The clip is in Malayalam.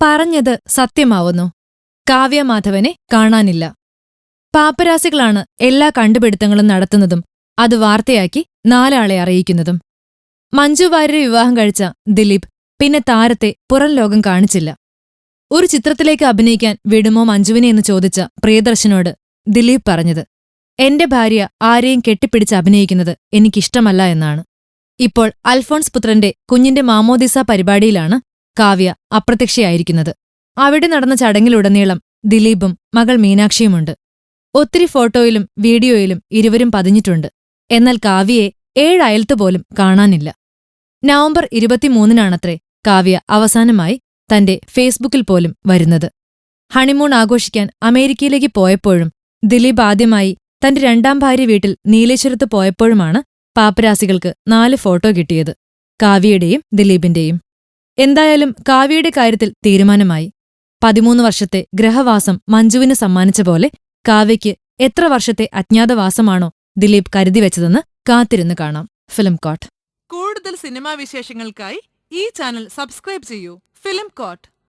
പറഞ്ഞത് സത്യമാവുന്നു. കാവ്യമാധവനെ കാണാനില്ല. പാപ്പരാസികളാണ് എല്ലാ കണ്ടുപിടുത്തങ്ങളും നടത്തുന്നതും അത് വാർത്തയാക്കി നാലാളെ അറിയിക്കുന്നതും. മഞ്ജു വിവാഹം കഴിച്ച ദിലീപ് പിന്നെ താരത്തെ പുറം ലോകം കാണിച്ചില്ല. ഒരു ചിത്രത്തിലേക്ക് അഭിനയിക്കാൻ വിടുമോ മഞ്ജുവിനെ എന്ന് ചോദിച്ച പ്രിയദർശനോട് ദിലീപ് പറഞ്ഞത് എന്റെ ഭാര്യ ആരെയും കെട്ടിപ്പിടിച്ച് അഭിനയിക്കുന്നത് എനിക്കിഷ്ടമല്ല എന്നാണ്. ഇപ്പോൾ അൽഫോൺസ് പുത്രന്റെ കുഞ്ഞിന്റെ മാമോദിസ പരിപാടിയിലാണ് കാവ്യ അപ്രത്യക്ഷയായിരിക്കുന്നത്. അവിടെ നടന്ന ചടങ്ങിലുടനീളം ദിലീപും മകൾ മീനാക്ഷിയുമുണ്ട്. ഒത്തിരി ഫോട്ടോയിലും വീഡിയോയിലും ഇരുവരും പതിഞ്ഞിട്ടുണ്ട്. എന്നാൽ കാവ്യയെ ഏഴയൽത്ത് പോലും കാണാനില്ല. നവംബർ ഇരുപത്തിമൂന്നിനാണത്രേ കാവ്യ അവസാനമായി തന്റെ ഫേസ്ബുക്കിൽ പോലും വരുന്നത്. ഹണിമൂൺ ആഘോഷിക്കാൻ അമേരിക്കയിലേക്ക് പോയപ്പോഴും ദിലീപ് ആദ്യമായി തന്റെ രണ്ടാം ഭാര്യ വീട്ടിൽ നീലേശ്വരത്ത് പോയപ്പോഴുമാണ് പാപ്പരാസികൾക്ക് നാല് ഫോട്ടോ കിട്ടിയത്. കാവ്യയുടെയും ദിലീപിന്റെയും. എന്തായാലും കാവ്യയുടെ കാര്യത്തിൽ തീരുമാനമായി. പതിമൂന്ന് വർഷത്തെ ഗ്രഹവാസം മഞ്ജുവിന് സമ്മാനിച്ച പോലെ കാവ്യയ്ക്ക് എത്ര വർഷത്തെ അജ്ഞാതവാസമാണോ ദിലീപ് കരുതിവെച്ചതെന്ന് കാത്തിരുന്ന് കാണാം. ഫിലിം കോട്ട് കൂടുതൽ സിനിമാ വിശേഷങ്ങൾക്കായി ഈ ചാനൽ സബ്സ്ക്രൈബ് ചെയ്യൂ. Film coat